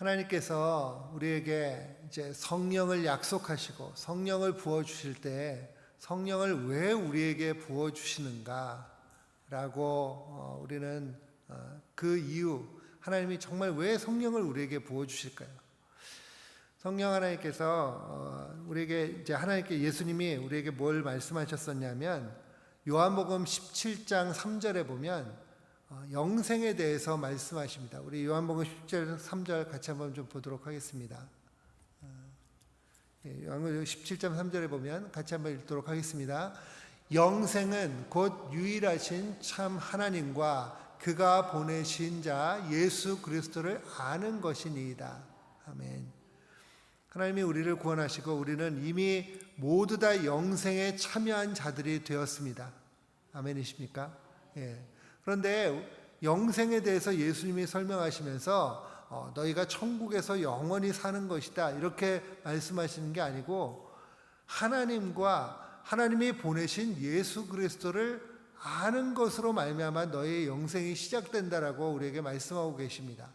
하나님께서 우리에게 이제 성령을 약속하시고 성령을 부어 주실 때 성령을 왜 우리에게 부어 주시는가라고 어, 우리는 어, 그 이유 하나님이 정말 왜 성령을 우리에게 부어 주실까요? 성령 하나님께서 어, 우리에게 이제 하나님께 예수님이 우리에게 뭘 말씀하셨었냐면 요한복음 17장 3절에 보면 어, 영생에 대해서 말씀하십니다. 우리 요한복음 17절 3절 같이 한번 좀 보도록 하겠습니다. 어, 예, 요한복음 17장 3절에 보면 같이 한번 읽도록 하겠습니다. 영생은 곧 유일하신 참 하나님과 그가 보내신 자 예수 그리스도를 아는 것이니이다. 아멘. 하나님이 우리를 구원하시고 우리는 이미 모두 다 영생에 참여한 자들이 되었습니다. 아멘이십니까? 예. 그런데 영생에 대해서 예수님이 설명하시면서 어, 너희가 천국에서 영원히 사는 것이다 이렇게 말씀하시는 게 아니고 하나님과 하나님이 보내신 예수 그리스도를 아는 것으로 말미암아 너희의 영생이 시작된다라고 우리에게 말씀하고 계십니다.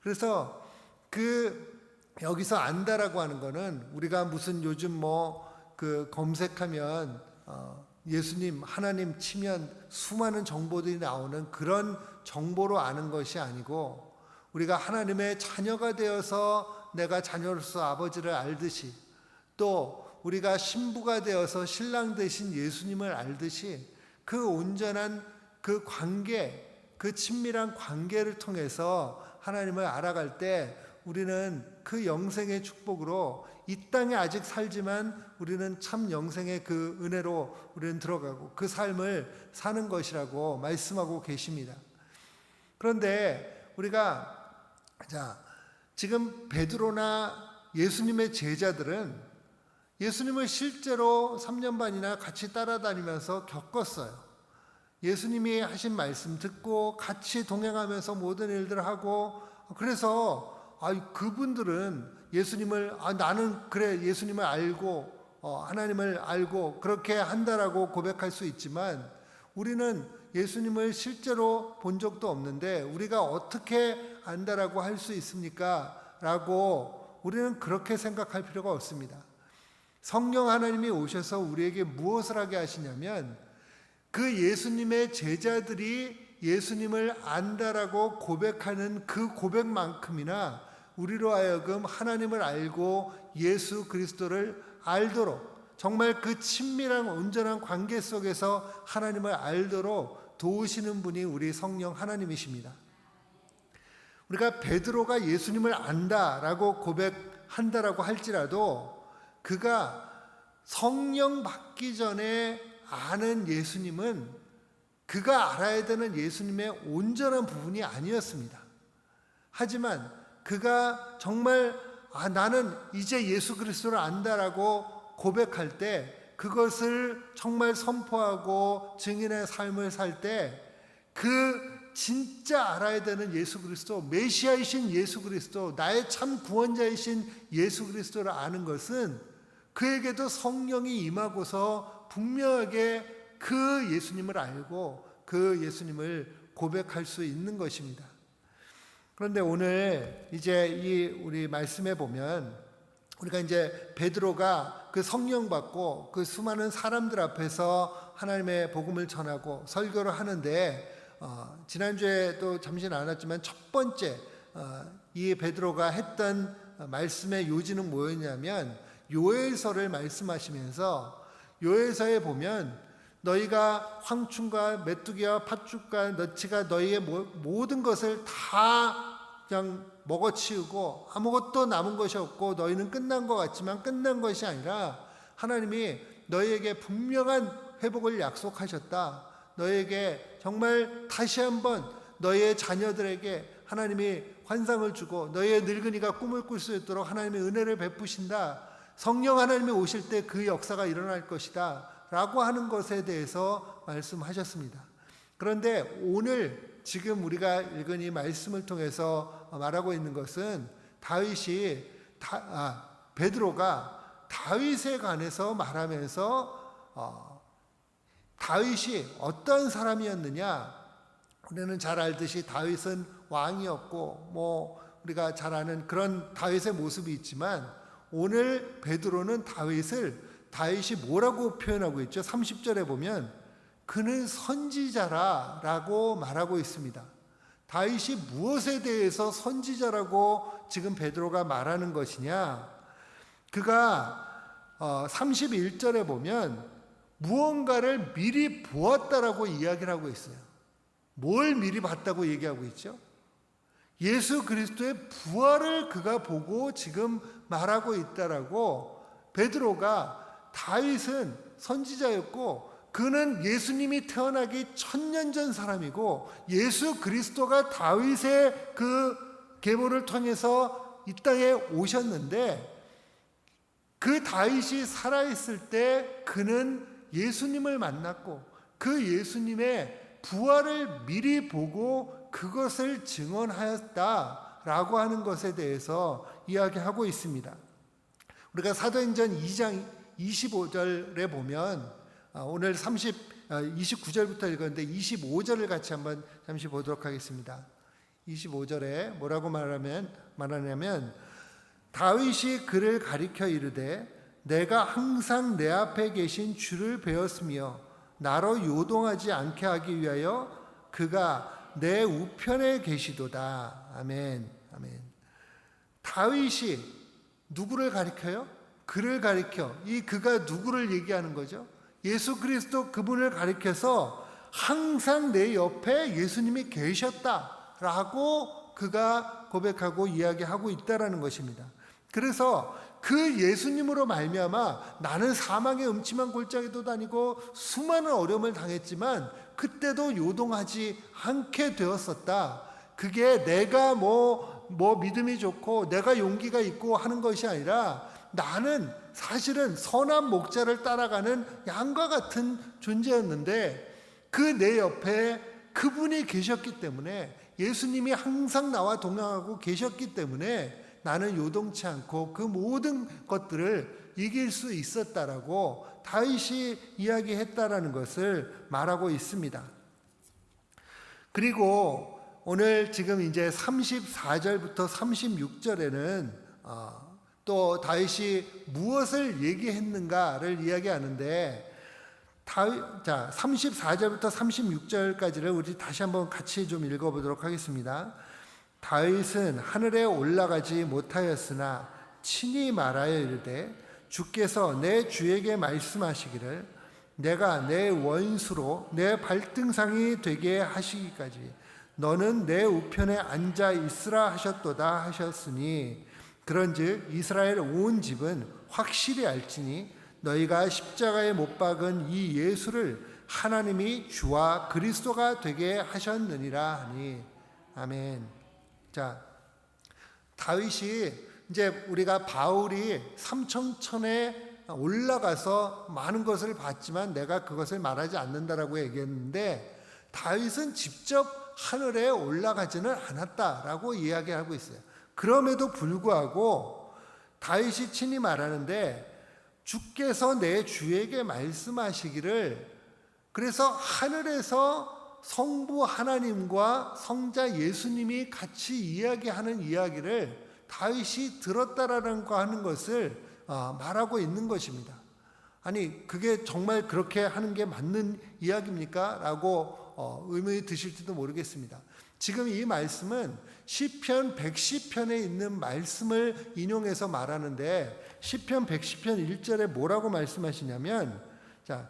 그래서 그 여기서 안다라고 하는 거는 우리가 무슨 요즘 뭐 그 검색하면 어 예수님, 하나님 치면 수많은 정보들이 나오는 그런 정보로 아는 것이 아니고 우리가 하나님의 자녀가 되어서 내가 자녀로서 아버지를 알듯이 또 우리가 신부가 되어서 신랑 되신 예수님을 알듯이 그 온전한 그 관계, 그 친밀한 관계를 통해서 하나님을 알아갈 때 우리는 그 영생의 축복으로 이 땅에 아직 살지만 우리는 참 영생의 그 은혜로 우리는 들어가고 그 삶을 사는 것이라고 말씀하고 계십니다. 그런데 우리가 자 지금 베드로나 예수님의 제자들은 예수님을 실제로 3년 반이나 같이 따라다니면서 겪었어요. 예수님이 하신 말씀 듣고 같이 동행하면서 모든 일들을 하고 그래서 아, 그분들은 예수님을 아, 나는 그래 예수님을 알고 어, 하나님을 알고 그렇게 한다라고 고백할 수 있지만 우리는 예수님을 실제로 본 적도 없는데 우리가 어떻게 안다라고 할 수 있습니까? 라고 우리는 그렇게 생각할 필요가 없습니다. 성령 하나님이 오셔서 우리에게 무엇을 하게 하시냐면 그 예수님의 제자들이 예수님을 안다라고 고백하는 그 고백만큼이나 우리로 하여금 하나님을 알고 예수 그리스도를 알도록 정말 그 친밀한 온전한 관계 속에서 하나님을 알도록 도우시는 분이 우리 성령 하나님이십니다. 우리가 베드로가 예수님을 안다라고 고백한다라고 할지라도 그가 성령 받기 전에 아는 예수님은 그가 알아야 되는 예수님의 온전한 부분이 아니었습니다. 하지만 그가 정말 아, 나는 이제 예수 그리스도를 안다라고 고백할 때 그것을 정말 선포하고 증인의 삶을 살 때 그 진짜 알아야 되는 예수 그리스도, 메시아이신 예수 그리스도, 나의 참 구원자이신 예수 그리스도를 아는 것은 그에게도 성령이 임하고서 분명하게 그 예수님을 알고 그 예수님을 고백할 수 있는 것입니다. 그런데 오늘 이제 이 우리 말씀에 보면 우리가 이제 베드로가 그 성령 받고 그 수많은 사람들 앞에서 하나님의 복음을 전하고 설교를 하는데 어, 지난주에도 잠시 나눴지만 첫 번째 어, 이 베드로가 했던 말씀의 요지는 뭐였냐면 요엘서를 말씀하시면서 요엘서에 보면 너희가 황충과 메뚜기와 팥죽과 너치가 너희의 모든 것을 다 그냥 먹어치우고 아무것도 남은 것이 없고 너희는 끝난 것 같지만 끝난 것이 아니라 하나님이 너희에게 분명한 회복을 약속하셨다. 너희에게 정말 다시 한번 너희의 자녀들에게 하나님이 환상을 주고 너희의 늙은이가 꿈을 꿀 수 있도록 하나님의 은혜를 베푸신다. 성령 하나님이 오실 때 그 역사가 일어날 것이다. 라고 하는 것에 대해서 말씀하셨습니다. 그런데 오늘 지금 우리가 읽은 이 말씀을 통해서 말하고 있는 것은 다윗이 다, 아, 베드로가 다윗에 관해서 말하면서 어, 다윗이 어떤 사람이었느냐 우리는 잘 알듯이 다윗은 왕이었고 뭐 우리가 잘 아는 그런 다윗의 모습이 있지만 오늘 베드로는 다윗을 다윗이 뭐라고 표현하고 있죠? 30절에 보면 그는 선지자라라고 말하고 있습니다. 다윗이 무엇에 대해서 선지자라고 지금 베드로가 말하는 것이냐? 그가 어, 31절에 보면 무언가를 미리 보았다라고 이야기를 하고 있어요. 뭘 미리 봤다고 얘기하고 있죠? 예수 그리스도의 부활을 그가 보고 지금 말하고 있다라고 베드로가 다윗은 선지자였고 그는 예수님이 태어나기 천년 전 사람이고 예수 그리스도가 다윗의 그 계보를 통해서 이 땅에 오셨는데 그 다윗이 살아있을 때 그는 예수님을 만났고 그 예수님의 부활을 미리 보고 그것을 증언하였다라고 하는 것에 대해서 이야기하고 있습니다. 우리가 사도행전 2장 25절에 보면 아, 오늘 30 29절부터 읽었는데 25절을 같이 한번 잠시 보도록 하겠습니다. 25절에 뭐라고 말하면 말하냐면 다윗이 그를 가리켜 이르되 내가 항상 내 앞에 계신 주를 배웠으며 나로 요동하지 않게 하기 위하여 그가 내 우편에 계시도다. 아멘. 아멘. 다윗이 누구를 가리켜요? 그를 가리켜. 이 그가 누구를 얘기하는 거죠? 예수 그리스도 그분을 가리켜서 항상 내 옆에 예수님이 계셨다라고 그가 고백하고 이야기하고 있다라는 것입니다. 그래서 그 예수님으로 말미암아 나는 사망의 음침한 골짜기도 다니고 수많은 어려움을 당했지만 그때도 요동하지 않게 되었었다. 그게 내가 뭐, 뭐 믿음이 좋고 내가 용기가 있고 하는 것이 아니라 나는 사실은 선한 목자를 따라가는 양과 같은 존재였는데 그 내 옆에 그분이 계셨기 때문에 예수님이 항상 나와 동행하고 계셨기 때문에 나는 요동치 않고 그 모든 것들을 이길 수 있었다라고 다윗이 이야기했다라는 것을 말하고 있습니다. 그리고 오늘 지금 이제 34절부터 36절에는 어, 또 다윗이 무엇을 얘기했는가를 이야기하는데 자 34절부터 36절까지를 우리 다시 한번 같이 좀 읽어보도록 하겠습니다. 다윗은 하늘에 올라가지 못하였으나 친히 말하여 이르되 주께서 내 주에게 말씀하시기를 내가 내 원수로 내 발등상이 되게 하시기까지 너는 내 우편에 앉아 있으라 하셨도다 하셨으니 그런즉 이스라엘 온 집은 확실히 알지니 너희가 십자가에 못 박은 이 예수를 하나님이 주와 그리스도가 되게 하셨느니라 하니 아멘. 자, 다윗이 이제 우리가 바울이 삼청천에 올라가서 많은 것을 봤지만 내가 그것을 말하지 않는다라고 얘기했는데 다윗은 직접 하늘에 올라가지는 않았다라고 이야기하고 있어요. 그럼에도 불구하고 다윗이 친히 말하는데 주께서 내 주에게 말씀하시기를 그래서 하늘에서 성부 하나님과 성자 예수님이 같이 이야기하는 이야기를 다윗이 들었다라는 거 하는 것을 어, 말하고 있는 것입니다. 아니 그게 정말 그렇게 하는 게 맞는 이야기입니까? 라고 어, 의문이 드실지도 모르겠습니다. 지금 이 말씀은 시편 110편에 있는 말씀을 인용해서 말하는데 시편 110편 1절에 뭐라고 말씀하시냐면 자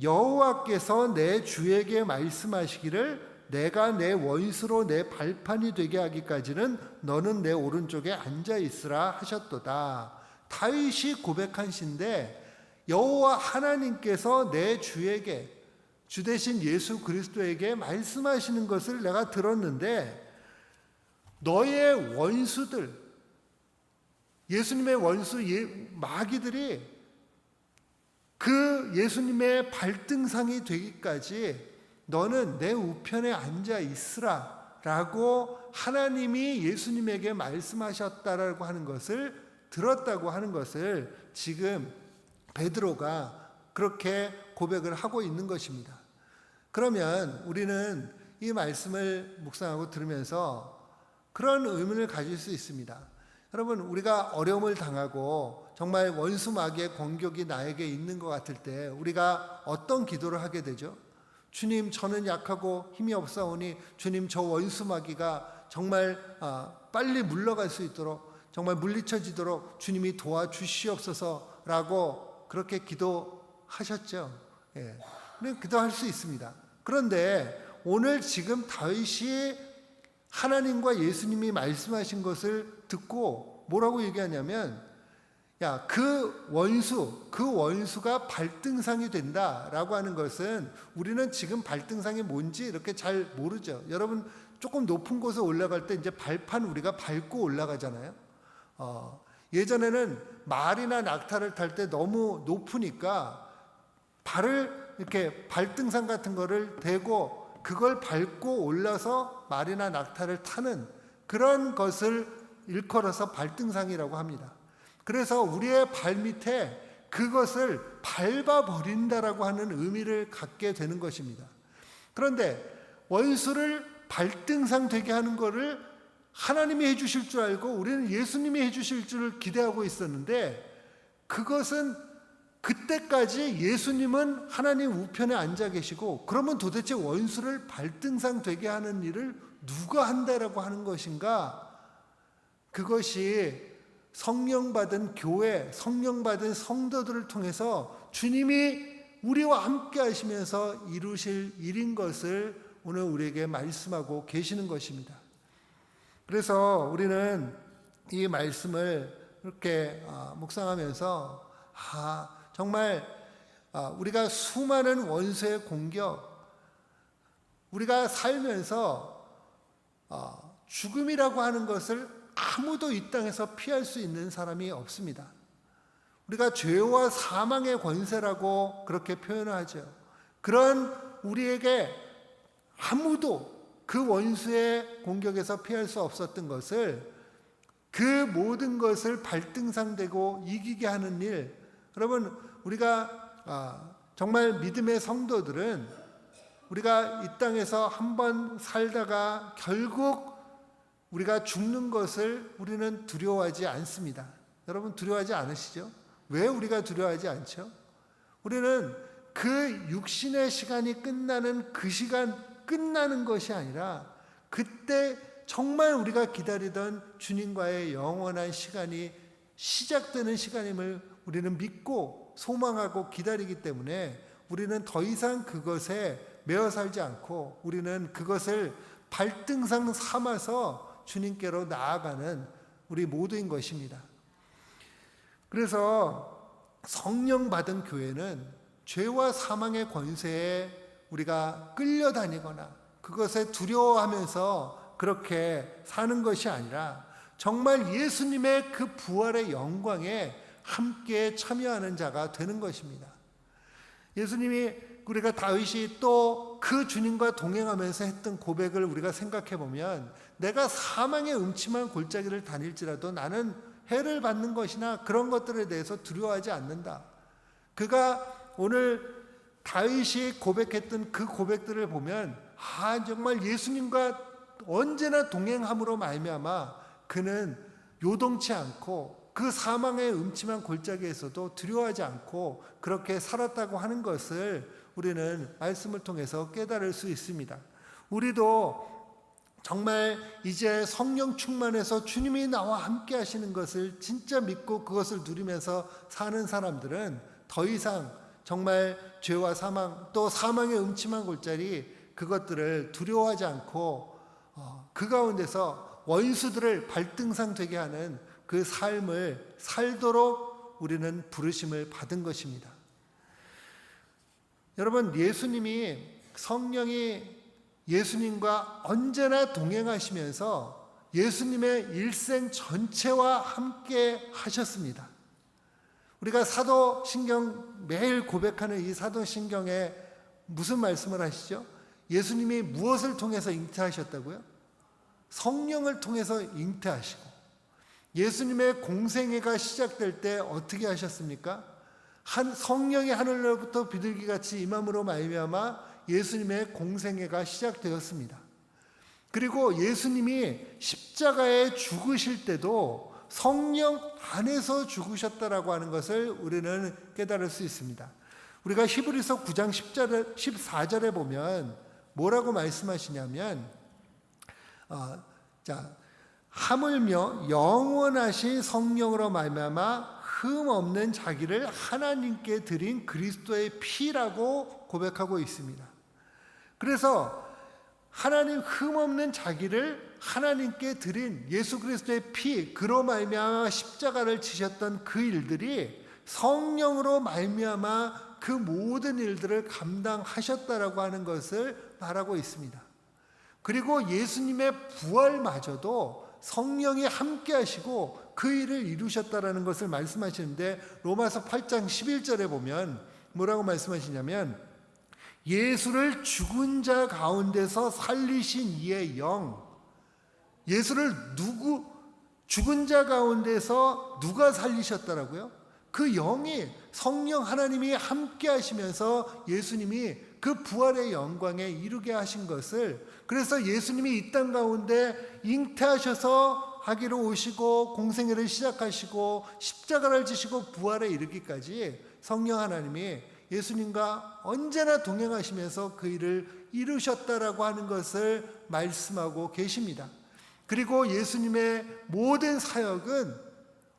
여호와께서 내 주에게 말씀하시기를 내가 내 원수로 내 발판이 되게 하기까지는 너는 내 오른쪽에 앉아 있으라 하셨도다. 다윗이 고백한 시인데 여호와 하나님께서 내 주에게 주 대신 예수 그리스도에게 말씀하시는 것을 내가 들었는데 너의 원수들 예수님의 원수 예, 마귀들이 그 예수님의 발등상이 되기까지 너는 내 우편에 앉아 있으라 라고 하나님이 예수님에게 말씀하셨다라고 하는 것을 들었다고 하는 것을 지금 베드로가 그렇게 고백을 하고 있는 것입니다. 그러면 우리는 이 말씀을 묵상하고 들으면서 그런 의문을 가질 수 있습니다. 여러분, 우리가 어려움을 당하고 정말 원수 마귀의 공격이 나에게 있는 것 같을 때 우리가 어떤 기도를 하게 되죠? 주님, 저는 약하고 힘이 없사오니 주님, 저 원수 마귀가 정말 아, 빨리 물러갈 수 있도록 정말 물리쳐지도록 주님이 도와주시옵소서라고 그렇게 기도하셨죠. 예. 그냥 기도할 수 있습니다. 그런데 오늘 지금 다윗이 하나님과 예수님이 말씀하신 것을 듣고 뭐라고 얘기하냐면 야, 그 원수, 그 원수가 발등상이 된다라고 하는 것은 우리는 지금 발등상이 뭔지 이렇게 잘 모르죠. 여러분 조금 높은 곳에 올라갈 때 이제 발판 우리가 밟고 올라가잖아요. 어, 예전에는 말이나 낙타를 탈 때 너무 높으니까 발을 이렇게 발등상 같은 거를 대고 그걸 밟고 올라서 말이나 낙타를 타는 그런 것을 일컬어서 발등상이라고 합니다. 그래서 우리의 발 밑에 그것을 밟아 버린다라고 하는 의미를 갖게 되는 것입니다. 그런데 원수를 발등상 되게 하는 것을 하나님이 해주실 줄 알고 우리는 예수님이 해주실 줄 기대하고 있었는데 그것은 그때까지 예수님은 하나님 우편에 앉아 계시고 그러면 도대체 원수를 발등상 되게 하는 일을 누가 한다라고 하는 것인가? 그것이 성령 받은 교회, 성령 받은 성도들을 통해서 주님이 우리와 함께 하시면서 이루실 일인 것을 오늘 우리에게 말씀하고 계시는 것입니다. 그래서 우리는 이 말씀을 이렇게 아, 묵상하면서 아, 정말 아, 우리가 수많은 원수의 공격, 우리가 살면서 어, 죽음이라고 하는 것을 아무도 이 땅에서 피할 수 있는 사람이 없습니다. 우리가 죄와 사망의 권세라고 그렇게 표현을 하죠. 그런 우리에게 아무도 그 원수의 공격에서 피할 수 없었던 것을 그 모든 것을 발등상되고 이기게 하는 일. 여러분, 우리가 아, 정말 믿음의 성도들은 우리가 이 땅에서 한번 살다가 결국 우리가 죽는 것을 우리는 두려워하지 않습니다. 여러분 두려워하지 않으시죠? 왜 우리가 두려워하지 않죠? 우리는 그 육신의 시간이 끝나는 그 시간 끝나는 것이 아니라 그때 정말 우리가 기다리던 주님과의 영원한 시간이 시작되는 시간임을 우리는 믿고 소망하고 기다리기 때문에 우리는 더 이상 그것에 매어 살지 않고 우리는 그것을 발등상 삼아서 주님께로 나아가는 우리 모두인 것입니다. 그래서 성령 받은 교회는 죄와 사망의 권세에 우리가 끌려다니거나 그것에 두려워하면서 그렇게 사는 것이 아니라 정말 예수님의 그 부활의 영광에 함께 참여하는 자가 되는 것입니다. 예수님이 우리가 다윗이 또 그 주님과 동행하면서 했던 고백을 우리가 생각해 보면 내가 사망의 음침한 골짜기를 다닐지라도 나는 해를 받는 것이나 그런 것들에 대해서 두려워하지 않는다. 그가 오늘 다윗이 고백했던 그 고백들을 보면 아 정말 예수님과 언제나 동행함으로 말미암아 그는 요동치 않고 그 사망의 음침한 골짜기에서도 두려워하지 않고 그렇게 살았다고 하는 것을 우리는 말씀을 통해서 깨달을 수 있습니다. 우리도 정말 이제 성령 충만해서 주님이 나와 함께 하시는 것을 진짜 믿고 그것을 누리면서 사는 사람들은 더 이상 정말 죄와 사망 또 사망의 음침한 골짜기 그것들을 두려워하지 않고 어, 그 가운데서 원수들을 발등상 되게 하는 그 삶을 살도록 우리는 부르심을 받은 것입니다. 여러분 예수님이 성령이 예수님과 언제나 동행하시면서 예수님의 일생 전체와 함께 하셨습니다. 우리가 사도신경 매일 고백하는 이 사도신경에 무슨 말씀을 하시죠? 예수님이 무엇을 통해서 잉태하셨다고요? 성령을 통해서 잉태하시고 예수님의 공생애가 시작될 때 어떻게 하셨습니까? 한 성령이 하늘로부터 비둘기 같이 임함으로 말미암아 예수님의 공생애가 시작되었습니다. 그리고 예수님이 십자가에 죽으실 때도 성령 안에서 죽으셨다라고 하는 것을 우리는 깨달을 수 있습니다. 우리가 히브리서 9장 10절에, 14절에 보면 뭐라고 말씀하시냐면 어, 자 하물며 영원하신 성령으로 말미암아 흠 없는 자기를 하나님께 드린 그리스도의 피라고 고백하고 있습니다. 그래서 하나님 흠 없는 자기를 하나님께 드린 예수 그리스도의 피 그로 말미암아 십자가를 지셨던 그 일들이 성령으로 말미암아 그 모든 일들을 감당하셨다라고 하는 것을 말하고 있습니다. 그리고 예수님의 부활마저도 성령이 함께 하시고 그 일을 이루셨다라는 것을 말씀하시는데 로마서 8장 11절에 보면 뭐라고 말씀하시냐면 예수를 죽은 자 가운데서 살리신 이의 영 예수를 누구 죽은 자 가운데서 누가 살리셨다라고요? 그 영이 성령 하나님이 함께 하시면서 예수님이 그 부활의 영광에 이르게 하신 것을 그래서 예수님이 이 땅 가운데 잉태하셔서 하기로 오시고 공생애를 시작하시고 십자가를 지시고 부활에 이르기까지 성령 하나님이 예수님과 언제나 동행하시면서 그 일을 이루셨다라고 하는 것을 말씀하고 계십니다. 그리고 예수님의 모든 사역은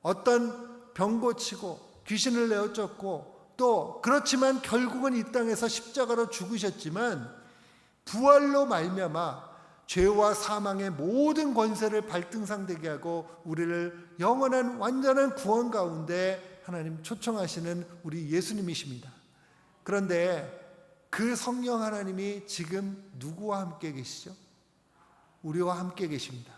어떤 병 고치고 귀신을 내어 쫓고 또 그렇지만 결국은 이 땅에서 십자가로 죽으셨지만 부활로 말미암아 죄와 사망의 모든 권세를 발등상되게 하고 우리를 영원한 완전한 구원 가운데 하나님 초청하시는 우리 예수님이십니다. 그런데 그 성령 하나님이 지금 누구와 함께 계시죠? 우리와 함께 계십니다.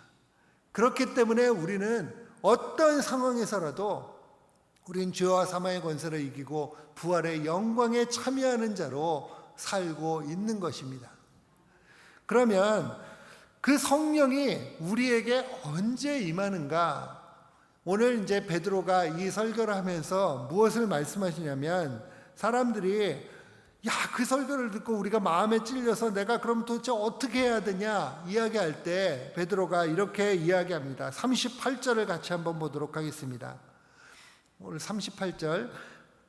그렇기 때문에 우리는 어떤 상황에서라도 우린 죄와 사망의 권세를 이기고 부활의 영광에 참여하는 자로 살고 있는 것입니다. 그러면 그 성령이 우리에게 언제 임하는가? 오늘 이제 베드로가 이 설교를 하면서 무엇을 말씀하시냐면 사람들이 야, 그 설교를 듣고 우리가 마음에 찔려서 내가 그럼 도대체 어떻게 해야 되냐 이야기할 때 베드로가 이렇게 이야기합니다. 38절을 같이 한번 보도록 하겠습니다. 오늘 38절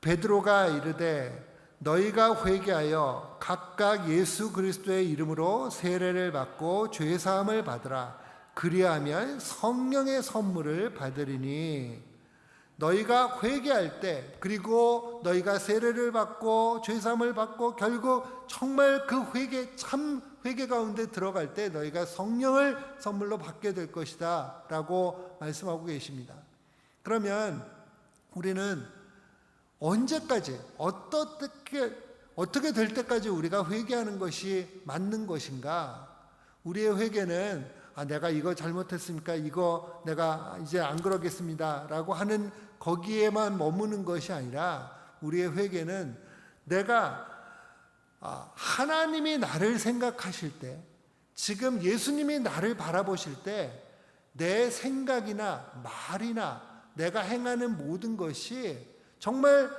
베드로가 이르되 너희가 회개하여 각각 예수 그리스도의 이름으로 세례를 받고 죄 사함을 받으라 그리하면 성령의 선물을 받으리니 너희가 회개할 때 그리고 너희가 세례를 받고 죄 사함을 받고 결국 정말 그 회개 참 회개 가운데 들어갈 때 너희가 성령을 선물로 받게 될 것이다라고 말씀하고 계십니다. 그러면 우리는 언제까지 어떻게 어떻게 될 때까지 우리가 회개하는 것이 맞는 것인가? 우리의 회개는 아 내가 이거 잘못했으니까 이거 내가 이제 안 그러겠습니다라고 하는 거기에만 머무는 것이 아니라 우리의 회개는 내가 아, 하나님이 나를 생각하실 때 지금 예수님이 나를 바라보실 때 내 생각이나 말이나 내가 행하는 모든 것이 정말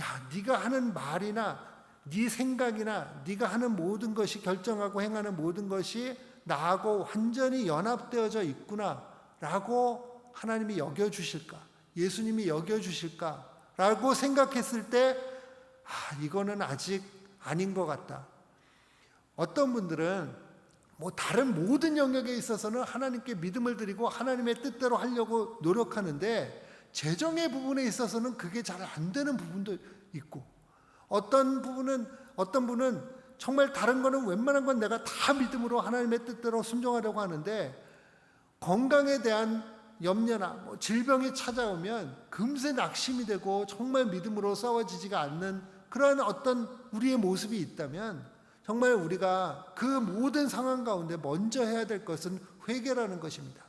야 네가 하는 말이나 네 생각이나 네가 하는 모든 것이 결정하고 행하는 모든 것이 나하고 완전히 연합되어져 있구나라고 하나님이 여겨 주실까? 예수님이 여겨 주실까라고 생각했을 때 아, 이거는 아직 아닌 것 같다. 어떤 분들은 뭐 다른 모든 영역에 있어서는 하나님께 믿음을 드리고 하나님의 뜻대로 하려고 노력하는데 재정의 부분에 있어서는 그게 잘 안 되는 부분도 있고 어떤 부분은 어떤 분은 정말 다른 거는 웬만한 건 내가 다 믿음으로 하나님의 뜻대로 순종하려고 하는데 건강에 대한 염려나 뭐 질병이 찾아오면 금세 낙심이 되고 정말 믿음으로 싸워지지가 않는 그러한 어떤 우리의 모습이 있다면 정말 우리가 그 모든 상황 가운데 먼저 해야 될 것은 회개라는 것입니다.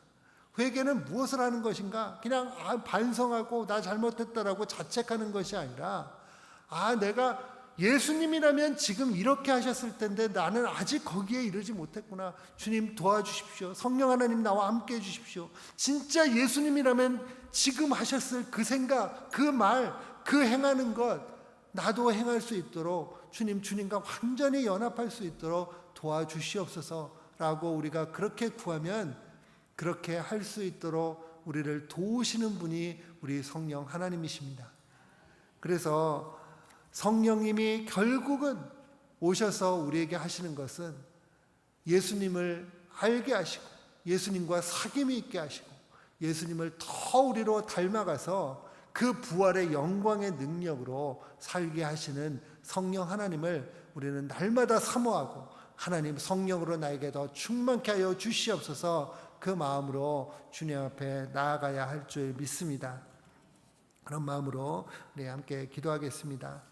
회개는 무엇을 하는 것인가? 그냥 아, 반성하고 나 잘못했다라고 자책하는 것이 아니라 아 내가 예수님이라면 지금 이렇게 하셨을 텐데 나는 아직 거기에 이르지 못했구나. 주님 도와주십시오. 성령 하나님 나와 함께 해주십시오. 진짜 예수님이라면 지금 하셨을 그 생각, 그 말, 그 행하는 것 나도 행할 수 있도록 주님 주님과 완전히 연합할 수 있도록 도와주시옵소서 라고 우리가 그렇게 구하면 그렇게 할 수 있도록 우리를 도우시는 분이 우리 성령 하나님이십니다. 그래서 성령님이 결국은 오셔서 우리에게 하시는 것은 예수님을 알게 하시고 예수님과 사귐이 있게 하시고 예수님을 더 우리로 닮아가서 그 부활의 영광의 능력으로 살게 하시는 성령 하나님을 우리는 날마다 사모하고 하나님 성령으로 나에게 더 충만케 하여 주시옵소서 그 마음으로 주님 앞에 나아가야 할 줄 믿습니다. 그런 마음으로 우리 함께 기도하겠습니다.